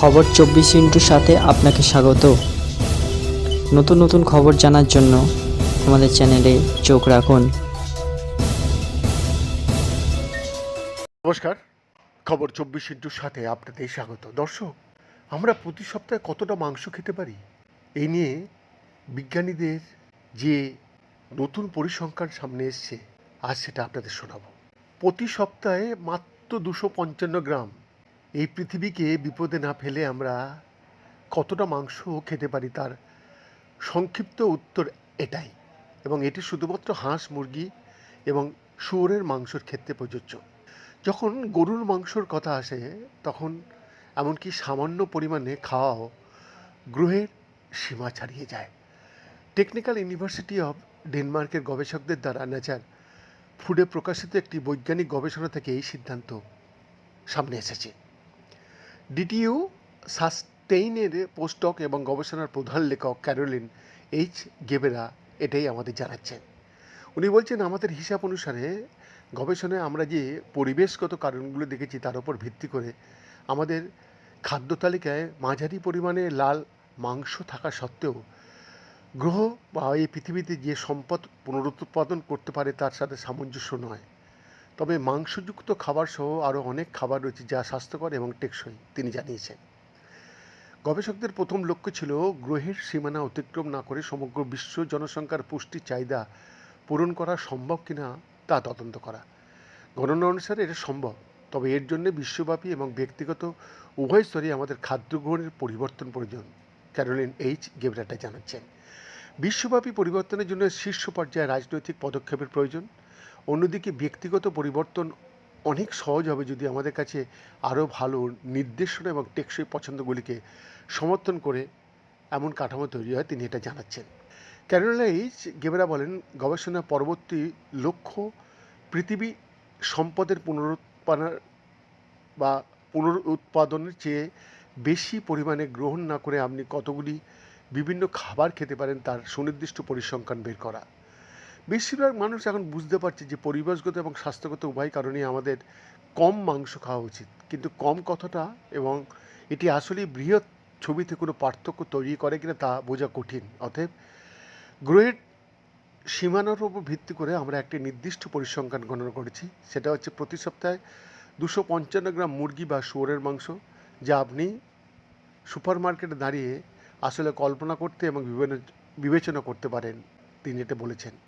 খবর চব্বিশ ইন্টুর সাথে আপনাকে স্বাগত। নতুন নতুন খবর জানার জন্য আমাদের চ্যানেলে চোখ রাখুন। নমস্কার, খবর চব্বিশ ইন্টুর সাথে আপনাদের স্বাগত। দর্শক, আমরা প্রতি সপ্তাহে কতটা মাংস খেতে পারি? এই নিয়ে বিজ্ঞানীদের যে নতুন পরিসংখ্যান সামনে এসছে, আজ সেটা আপনাদের শোনাবো। প্রতি সপ্তাহে মাত্র দুশো পঞ্চান্ন গ্রাম এই পৃথিবীকে বিপদে না ফেলে আমরা কতটা মাংস খেতে পারি তার সংক্ষিপ্ত উত্তর এটাই। এবং এটি শুধুমাত্র হাঁস, মুরগি এবং শুয়োরের মাংসের ক্ষেত্রে প্রযোজ্য। যখন গরুর মাংসর কথা আসে, তখন এমনকি সামান্য পরিমাণে খাওয়াও গ্রহের সীমা ছাড়িয়ে যায়। টেকনিক্যাল ইউনিভার্সিটি অফ ডেনমার্কের গবেষকদের দ্বারা নেচার ফুডে প্রকাশিত একটি বৈজ্ঞানিক গবেষণা থেকে এই সিদ্ধান্ত সামনে এসেছে। ডিটিইউ সাস্টেইনের পোস্টক এবং গবেষণার প্রধান লেখক ক্যারোলিন এইচ গেবেরা এটাই আমাদের জানাচ্ছেন। উনি বলছেন, আমাদের হিসাব অনুসারে গবেষণায় আমরা যে পরিবেশগত কারণগুলো দেখেছি তার উপর ভিত্তি করে আমাদের খাদ্য তালিকায় মাঝারি পরিমাণে লাল মাংস থাকা সত্ত্বেও গ্রহ বা এই পৃথিবীতে যে সম্পদ পুনরুৎপাদন করতে পারে তার সাথে সামঞ্জস্য নয়। তবে মাংসযুক্ত খাবার সহ আরও অনেক খাবার রয়েছে যা স্বাস্থ্যকর এবং টেকসই, তিনি জানিয়েছেন। গবেষকদের প্রথম লক্ষ্য ছিল গ্রহের সীমানা অতিক্রম না করে সমগ্র বিশ্ব জনসংখ্যার পুষ্টি চাহিদা পূরণ করা সম্ভব কিনা তা তদন্ত করা। গণনা অনুসারে এটা সম্ভব, তবে এর জন্য বিশ্বব্যাপী এবং ব্যক্তিগত উভয় স্তরে আমাদের খাদ্য গ্রহণের পরিবর্তন প্রয়োজন, ক্যারোলিন এইচ গেবরাটা জানাচ্ছেন। বিশ্বব্যাপী পরিবর্তনের জন্য শীর্ষ পর্যায়ে রাজনৈতিক পদক্ষেপের প্রয়োজন অন্যদিকে ব্যক্তিগত পরিবর্তন অনেক সহজ হবে যদি আমাদের কাছে আরও ভালো নির্দেশনা এবং টেকসই পছন্দগুলিকে সমর্থন করে এমন কাঠামো তৈরি হয়, তিনি এটা জানাচ্ছেন। ক্যারোলিনা এইচ গেবেরা বলেন, গবেষণা পরবর্তী লক্ষ্য পৃথিবী সম্পদের পুনরুৎপাদন বা পুনরুৎপাদনের চেয়ে বেশি পরিমাণে গ্রহণ না করে আপনি কতগুলি বিভিন্ন খাবার খেতে পারেন তার সুনির্দিষ্ট পরিসংখ্যান বের করা। বেশিরভাগ মানুষ এখন বুঝতে পারছে যে পরিবেশগত এবং স্বাস্থ্যগত উভয় কারণেই আমাদের কম মাংস খাওয়া উচিত। কিন্তু কম কথাটা এবং এটি আসলে বৃহৎ ছবিতে কোনো পার্থক্য তৈরি করে কিনা তা বোঝা কঠিন। অতএব গ্রহের সীমানার উপর ভিত্তি করে আমরা একটি নির্দিষ্ট পরিসংখ্যান গণনা করেছি। সেটা হচ্ছে প্রতি সপ্তাহে দুশো পঞ্চান্ন গ্রাম মুরগি বা শুয়োরের মাংস যা আপনি সুপার মার্কেটে দাঁড়িয়ে আসলে কল্পনা করতে এবং বিবেচনা- বিবেচনা করতে পারেন, তিনি এটা বলেছেন।